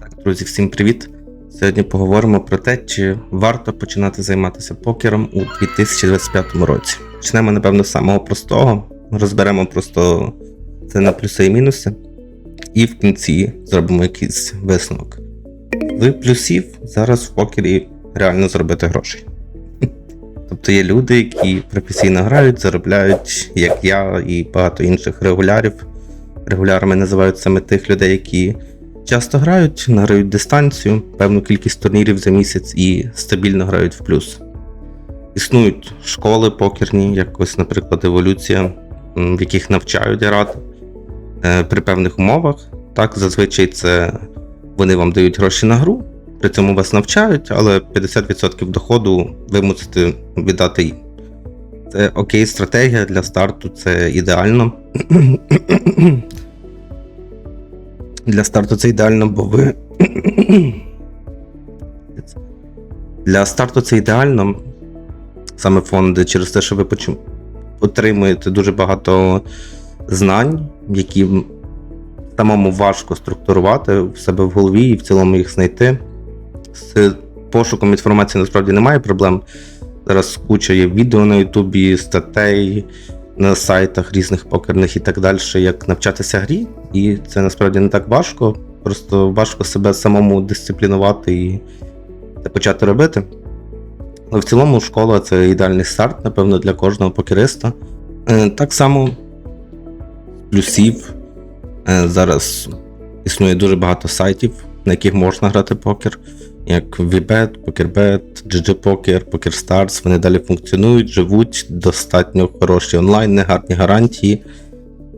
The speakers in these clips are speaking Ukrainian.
Так, друзі, всім привіт! Сьогодні поговоримо про те, чи варто починати займатися покером у 2025 році. Почнемо, напевно, з самого простого. Розберемо просто це на плюси і мінуси, і в кінці зробимо якийсь висновок. З плюсів зараз в покері реально зробити грошей. Тобто є люди, які професійно грають, заробляють, як я і багато інших регулярів. Регулярами називають саме тих людей, які часто грають, награють дистанцію, певну кількість турнірів за місяць і стабільно грають в плюс. Існують школи покерні, як ось, наприклад, еволюція, в яких навчають грати е, при певних умовах. Так, зазвичай це вони вам дають гроші на гру, при цьому вас навчають, але 50% доходу ви мусите віддати їм. Це окей, стратегія для старту, це ідеально. Для старту це ідеально, бо ви. Для старту це ідеально. Саме фонди, через те, що ви отримуєте дуже багато знань, які самому важко структурувати в себе в голові і в цілому їх знайти. З пошуком інформації насправді немає проблем. Зараз куча є відео на Ютубі, статей на сайтах різних покерних і так далі, як навчатися грі. І це насправді не так важко. Просто важко себе самому дисциплінувати і почати робити. Але в цілому школа це ідеальний старт, напевно, для кожного покериста. Е, Так само плюсів. Е, Зараз існує дуже багато сайтів, на яких можна грати покер, як VBet, PokerBet, GG Poker, PokerStars. Вони далі функціонують, живуть, достатньо хороші онлайн, негарні гарантії.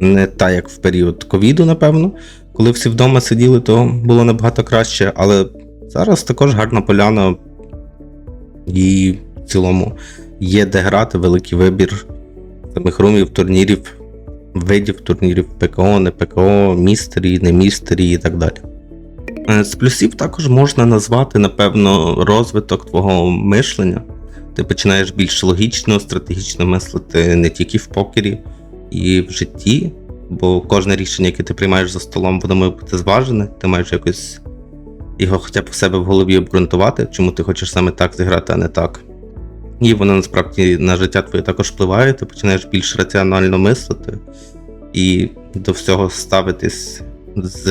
Не так, як в період ковіду, напевно. Коли всі вдома сиділи, то було набагато краще, але зараз також гарна поляна, і в цілому є де грати, великий вибір самих румів, турнірів, видів турнірів ПКО, не ПКО, містері, не містері і так далі. Е, З плюсів також можна назвати, напевно, розвиток твого мишлення. Ти починаєш більш логічно, стратегічно мислити не тільки в покері і в житті, бо кожне рішення, яке ти приймаєш за столом, воно має бути зважене, ти маєш якось його хоча б в себе в голові обґрунтувати, чому ти хочеш саме так зіграти, а не так. І воно насправді на життя твоє також впливає, ти починаєш більш раціонально мислити і до всього ставитись з,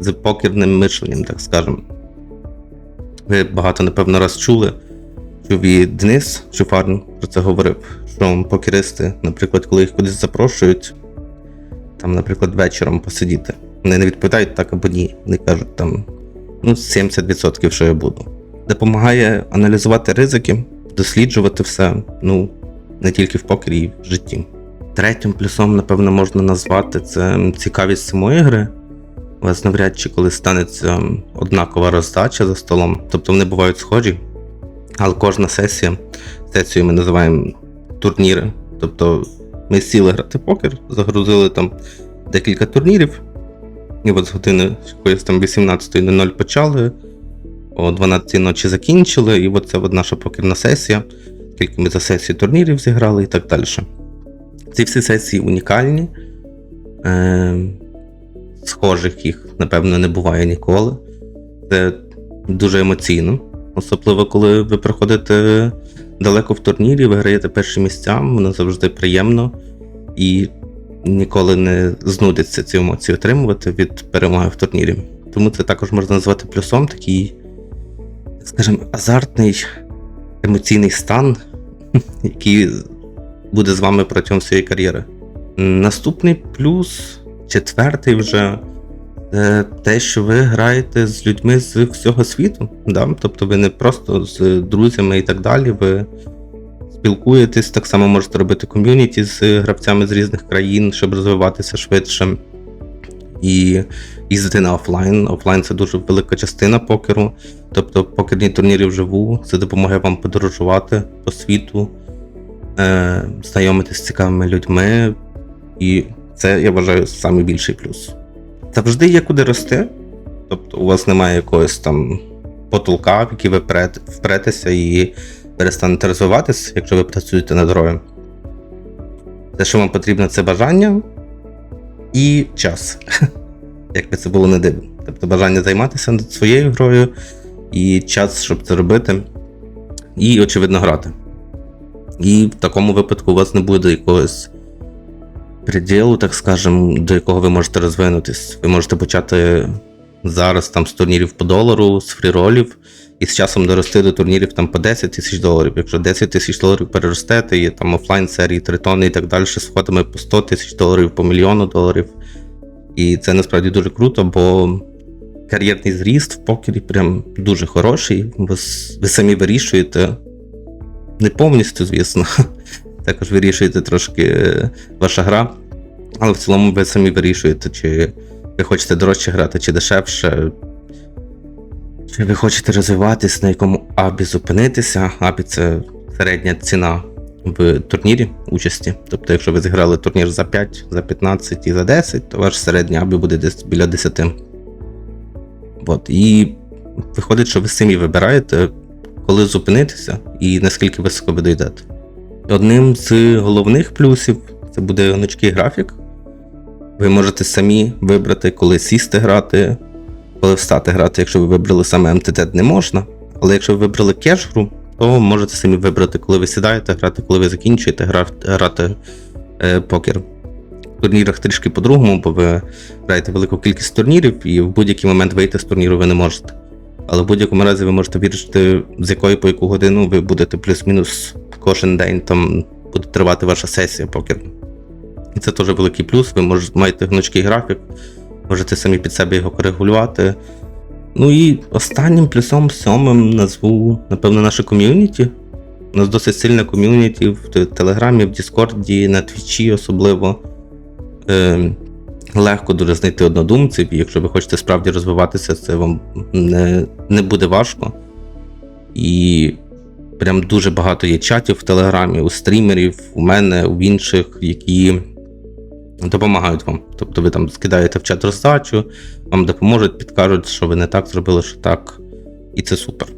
з покерним мишленням, так скажемо. Ви багато, напевно, раз чули, чув і Денис Чуфарн про це говорив, що покеристи, наприклад, коли їх кудись запрошують, там, наприклад, вечором посидіти, вони не відповідають так або ні. Вони кажуть там ну, 70% що я буду. Допомагає аналізувати ризики, досліджувати все, ну, не тільки в покері, і в житті. Третім плюсом, напевно, можна назвати це цікавість самої гри. У вас навряд чи коли станеться однакова роздача за столом, тобто вони бувають схожі, але кожна сесія, сесію ми називаємо турніри. Тобто ми сіли грати покер, загрузили там декілька турнірів, і от з години якоїсь там 18.00 почали, о 12 ночі закінчили, і от це от наша покерна сесія. Скільки ми за сесію турнірів зіграли і так далі. Ці всі сесії унікальні. Е, схожих їх, напевно, не буває ніколи. Це дуже емоційно. Особливо, коли ви приходите далеко в турнірі, ви граєте перші місця, воно завжди приємно і ніколи не знудиться ці емоції отримувати від перемоги в турнірі. Тому це також можна назвати плюсом, такий, скажімо, азартний емоційний стан, який буде з вами протягом всієї кар'єри. Наступний плюс, четвертий вже це те, що ви граєте з людьми з всього світу. Да? Тобто ви не просто з друзями і так далі. Ви спілкуєтесь, так само можете робити ком'юніті з гравцями з різних країн, щоб розвиватися швидше. І їздити на офлайн. Офлайн це дуже велика частина покеру. Тобто покерні турніри вживу, це допомагає вам подорожувати по світу, е, знайомитися з цікавими людьми. І це, я вважаю, найбільший плюс. Завжди є куди рости. Тобто у вас немає якогось там потолка, в який ви впретеся і перестанете розвиватись, якщо ви працюєте над грою. Те, що вам потрібно, це бажання і час. Як би це було не дивно. Тобто бажання займатися своєю грою і час, щоб це робити, і, очевидно, грати. І в такому випадку у вас не буде якогось приділу, так скажем, до якого ви можете розвинутись. Ви можете почати зараз там з турнірів по долару, з фріролів, і з часом дорости до турнірів там по 10 тисяч доларів. Якщо 10 тисяч доларів переростете, є там офлайн серії, тритони і так далі, з входами по 100 тисяч доларів, по мільйону доларів. І це насправді дуже круто, бо кар'єрний зріст в покері прям дуже хороший. Ви, ви самі вирішуєте, не повністю, звісно. Також вирішуєте трошки е, ваша гра. Але в цілому ви самі вирішуєте, чи ви хочете дорожче грати, чи дешевше. Чи ви хочете розвиватись, на якому абі зупинитися. Абі це середня ціна в турнірі участі. Тобто, якщо ви зіграли турнір за 5, за 15 і за 10, то ваш середній абі буде десь біля 10. От. І виходить, що ви самі вибираєте, коли зупинитися і наскільки високо ви дійдете. Одним з головних плюсів це буде гнучкий графік. Ви можете самі вибрати, коли сісти грати, коли встати грати. Якщо ви вибрали саме МТТ, не можна. Але якщо ви вибрали кеш-гру, то можете самі вибрати, коли ви сідаєте грати, коли ви закінчуєте гра- грати е, покер. В турнірах трішки по-другому, бо ви граєте велику кількість турнірів, і в будь-який момент вийти з турніру ви не можете. Але в будь-якому разі ви можете вирішити, з якої по яку годину ви будете плюс-мінус кожен день там буде тривати ваша сесія покерна. І це теж великий плюс. Ви можете маєте гнучкий графік, можете самі під себе його коригулювати. Ну і останнім плюсом сьомим назву, напевно, наше ком'юніті. У нас досить сильне ком'юніті в Телеграмі, в Діскорді, на Твічі особливо. Е, легко дуже знайти однодумців, і якщо ви хочете справді розвиватися, це вам не, не буде важко. І прям дуже багато є чатів в Телеграмі, у стрімерів, у мене, у інших, які допомагають вам. Тобто ви там скидаєте в чат роздачу, вам допоможуть, підкажуть, що ви не так зробили, що так. І це супер.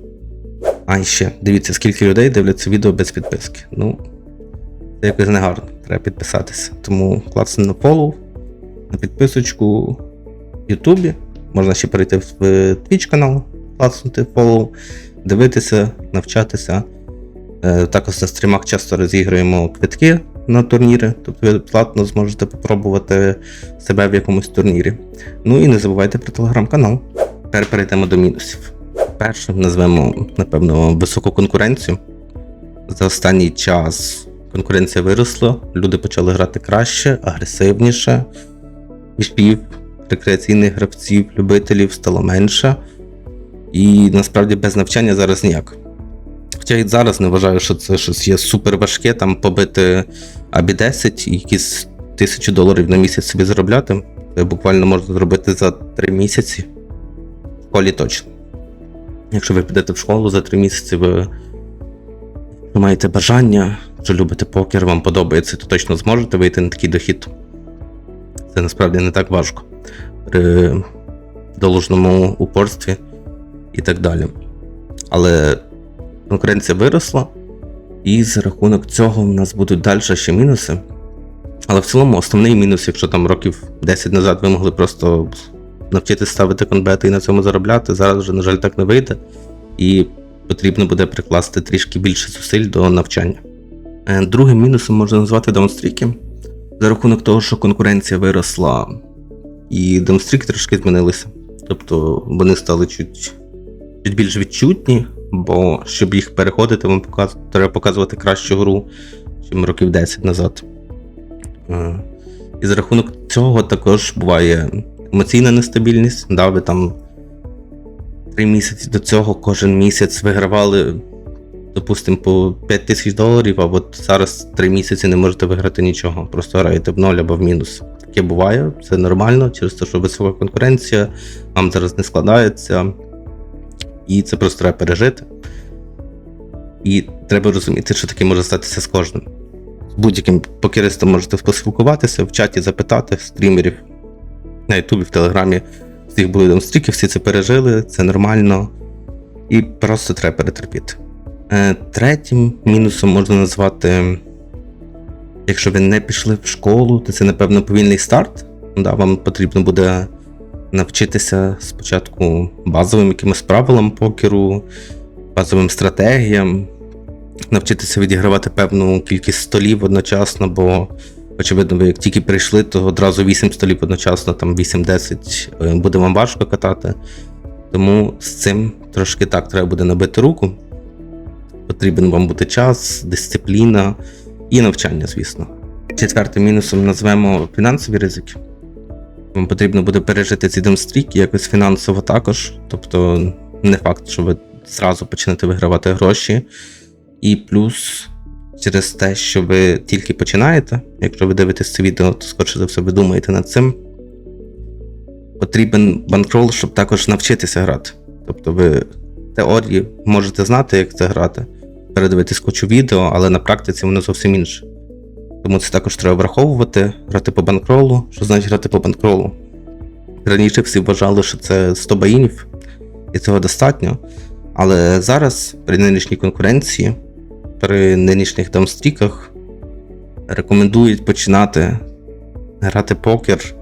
А ще дивіться, скільки людей дивляться відео без підписки. Ну, це якось негарно, треба підписатися. Тому клацни на follow, на підписочку в Ютубі. Можна ще перейти в Twitch канал, клацнути follow, дивитися, навчатися. Е, Також на стрімах часто розіграємо квитки на турніри, тобто ви платно зможете попробувати себе в якомусь турнірі. Ну і не забувайте про телеграм-канал. Тепер перейдемо до мінусів. Першим назвемо, напевно, високу конкуренцію. За останній час конкуренція виросла, люди почали грати краще, агресивніше, віпів, рекреаційних гравців, любителів стало менше. І насправді без навчання зараз ніяк. Хоча і зараз не вважаю, що це щось є супер важке, там побити абі 10 і якісь тисячу доларів на місяць собі заробляти. Це буквально можна зробити за 3 місяці. В школі точно. Якщо ви підете в школу за 3 місяці, ви маєте бажання, що любите покер, вам подобається, то точно зможете вийти на такий дохід. Це насправді не так важко при доложному упорстві і так далі. Але конкуренція виросла, і за рахунок цього в нас будуть далі ще мінуси. Але в цілому основний мінус, якщо там років 10 назад ви могли просто навчитися ставити конбети і на цьому заробляти, зараз вже, на жаль, так не вийде. І потрібно буде прикласти трішки більше зусиль до навчання. Е, Другим мінусом можна назвати даунстріки. За рахунок того, що конкуренція виросла, і даунстріки трошки змінилися. Тобто вони стали чуть, чуть більш відчутні, бо щоб їх переходити, вам показ... треба показувати кращу гру, ніж років 10 назад. Е, І за рахунок цього також буває емоційна нестабільність. Да, ви там три місяці до цього кожен місяць вигравали, допустимо, по 5 тисяч доларів, а от зараз три місяці не можете виграти нічого, просто граєте в ноль або в мінус. Таке буває, це нормально, через те, що висока конкуренція, вам зараз не складається, і це просто треба пережити. І треба розуміти, що таке може статися з кожним. З будь-яким покеристом можете поспілкуватися, в чаті запитати стрімерів на Ютубі, в Телеграмі. Всіх були там стріки, всі це пережили, це нормально. І просто треба перетерпіти. Е, Третім мінусом можна назвати, якщо ви не пішли в школу, то це, напевно, повільний старт. Да, вам потрібно буде навчитися спочатку базовим якимось правилам покеру, базовим стратегіям, навчитися відігравати певну кількість столів одночасно, бо, очевидно, ви як тільки прийшли, то одразу 8 столів одночасно, там 8-10 е, буде вам важко катати. Тому з цим трошки так треба буде набити руку. Потрібен вам буде час, дисципліна і навчання, звісно. Четвертим мінусом назвемо фінансові ризики. Вам потрібно буде пережити ці демстрік якось фінансово також. Тобто, не факт, що ви зразу почнете вигравати гроші. І плюс через те, що ви тільки починаєте, якщо ви дивитесь це відео, то скоріше за все ви думаєте над цим. Потрібен банкрол, щоб також навчитися грати. Тобто ви теорії можете знати, як це грати, передивитись кучу відео, але на практиці воно зовсім інше. Тому це також треба враховувати, грати по банкролу. Що значить грати по банкролу? Раніше всі вважали, що це 100 баїнів, і цього достатньо. Але зараз, при нинішній конкуренції, при нинішніх дамстріках, рекомендують починати грати покер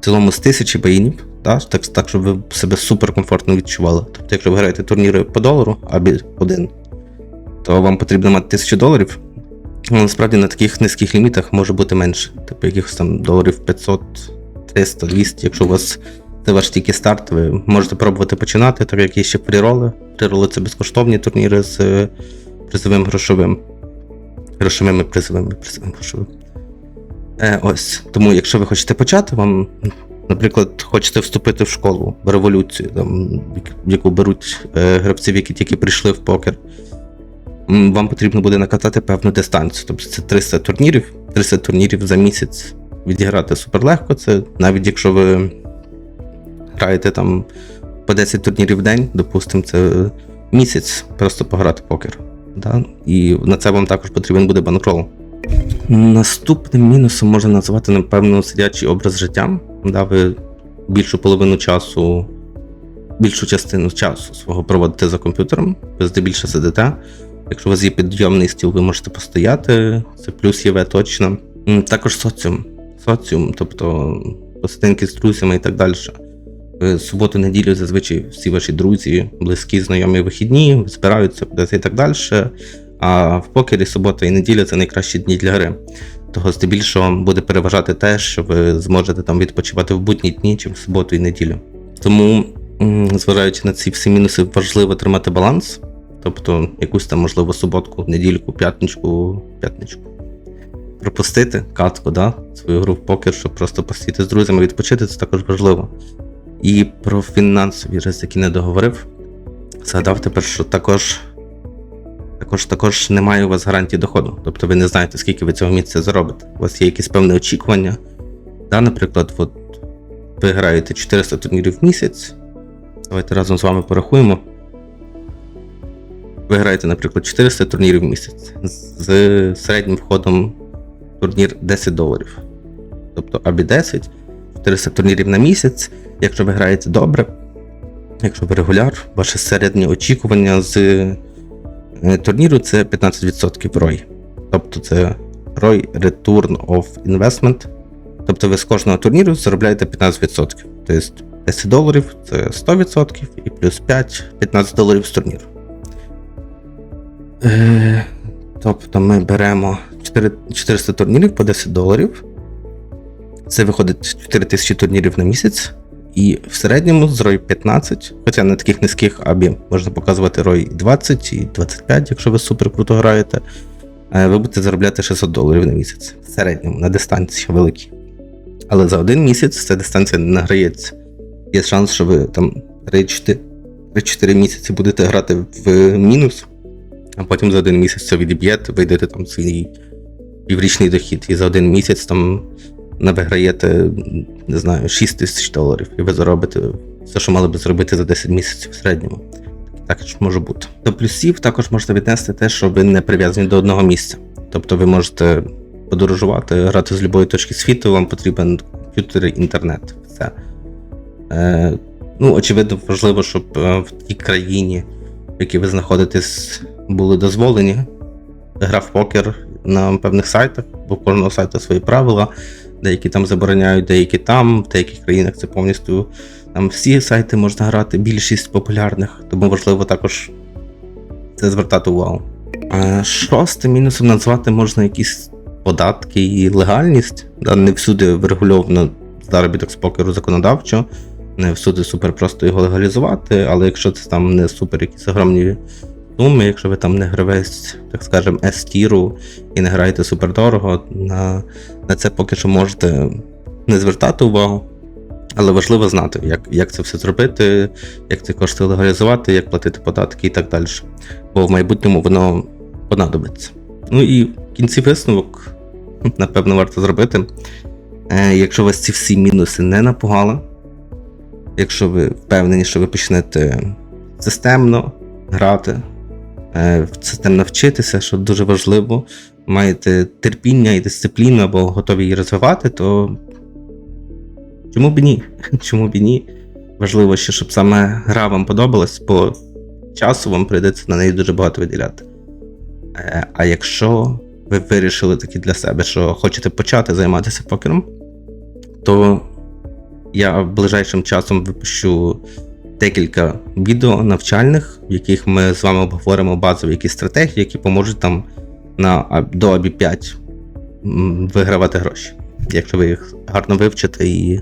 в цілому з тисячі баїнів, так, так, щоб ви себе суперкомфортно відчували. Тобто, якщо ви граєте турніри по долару або один, то вам потрібно мати тисячу доларів. Ну, Насправді на таких низьких лімітах може бути менше, типу якихось там доларів 500, 300, 200. Якщо у вас це ваш тільки старт, ви можете пробувати починати, так як є ще фріроли. Фріроли це безкоштовні турніри з е, призовим грошовим. Грошовими призовими, призовим грошовим. Е, ось. Тому, якщо ви хочете почати, вам, наприклад, хочете вступити в школу, в революцію, там, яку беруть е, гравців, які тільки прийшли в покер. Вам потрібно буде накатати певну дистанцію. Тобто це 300 турнірів. 300 турнірів за місяць відіграти суперлегко. Це навіть якщо ви граєте там по 10 турнірів в день, допустимо, це місяць просто пограти покер. Да? І на це вам також потрібен буде банкрол. Наступним мінусом можна назвати, напевно, сидячий образ життя. Да, ви більшу половину часу, більшу частину часу свого проводите за комп'ютером, ви здебільше сидите. Якщо у вас є підйомний стіл, ви можете постояти, це плюс ЄВ точно. Також соціум. Соціум, тобто посиденьки з друзями і так далі. В суботу, неділю зазвичай всі ваші друзі, близькі, знайомі вихідні, збираються кудись і так далі. А в покері субота і неділя це найкращі дні для гри. Того здебільшого буде переважати те, що ви зможете там відпочивати в будні дні чи в суботу і неділю. Тому, зважаючи на ці всі мінуси, важливо тримати баланс, тобто якусь там, можливо, суботку, недільку, п'ятничку, п'ятничку. Пропустити катку, да? свою гру в покер, щоб просто посидіти з друзями, відпочити, це також важливо. І про фінансові ризики не договорив. Згадав тепер, що також, також, також немає у вас гарантії доходу. Тобто ви не знаєте, скільки ви цього місяця заробите. У вас є якісь певні очікування. Да, наприклад, от ви граєте 400 турнірів в місяць. Давайте разом з вами порахуємо. Ви граєте, наприклад, 400 турнірів в місяць з середнім входом турнір 10 доларів. Тобто абі 10, 400 турнірів на місяць. Якщо ви граєте добре, якщо ви регуляр, ваше середнє очікування з е, турніру це 15% ROI. Тобто це ROI Return of Investment. Тобто ви з кожного турніру заробляєте 15%. Тобто 10 доларів це 100% і плюс 5 15 доларів з турніру. Е, тобто ми беремо 4 400 турнірів по 10 доларів. Це виходить 4000 турнірів на місяць. І в середньому з ROI 15, хоча на таких низьких абі можна показувати ROI 20 і 25, якщо ви супер круто граєте, е, ви будете заробляти 600 доларів на місяць в середньому на дистанції великій. Але за один місяць ця дистанція не награється. Є шанс, що ви там 3-4 місяці будете грати в мінус, а потім за один місяць це відіб'єте, вийдете там свій піврічний дохід, і за один місяць там виграєте, не знаю, 6 тисяч доларів, і ви заробите все, що мали би зробити за 10 місяців в середньому. Також може бути. До плюсів також можна віднести те, що ви не прив'язані до одного місця. Тобто ви можете подорожувати, грати з будь-якої точки світу, вам потрібен комп'ютер, інтернет. Все. Е, ну, очевидно, важливо, щоб е, в тій країні, в якій ви знаходитесь, були дозволені гра в покер на певних сайтах, бо кожного сайту свої правила. Деякі там забороняють, деякі там, в деяких країнах це повністю там всі сайти можна грати, більшість популярних, тому важливо також це звертати увагу. Шостим мінусом назвати можна якісь податки і легальність. Не всюди врегульовано заробіток з покеру законодавчо, не всюди супер просто його легалізувати, але якщо це там не супер якісь огромні суми, якщо ви там не гравець, так скажемо, S-тіру і не граєте супер дорого, на, на це поки що можете не звертати увагу. Але важливо знати, як, як це все зробити, як ці кошти легалізувати, як платити податки і так далі. Бо в майбутньому воно понадобиться. Ну і в кінці висновок, напевно, варто зробити. Е, якщо вас ці всі мінуси не напугали, якщо ви впевнені, що ви почнете системно грати, е, системно вчитися, що дуже важливо, маєте терпіння і дисципліну або готові її розвивати, то чому б ні? Чому б ні? Важливо ще, щоб саме гра вам подобалась, бо часу вам прийдеться на неї дуже багато виділяти. Е, А якщо ви вирішили таки для себе, що хочете почати займатися покером, то я ближайшим часом випущу декілька відео навчальних, в яких ми з вами обговоримо базові якісь стратегії, які поможуть там на до абі 5 вигравати гроші, якщо ви їх гарно вивчите і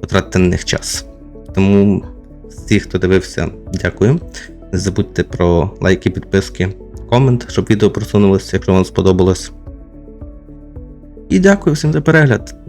потратите на них час. Тому всі, хто дивився, дякую. Не забудьте про лайки, підписки, комент, щоб відео просунулося, якщо вам сподобалось. І дякую всім за перегляд.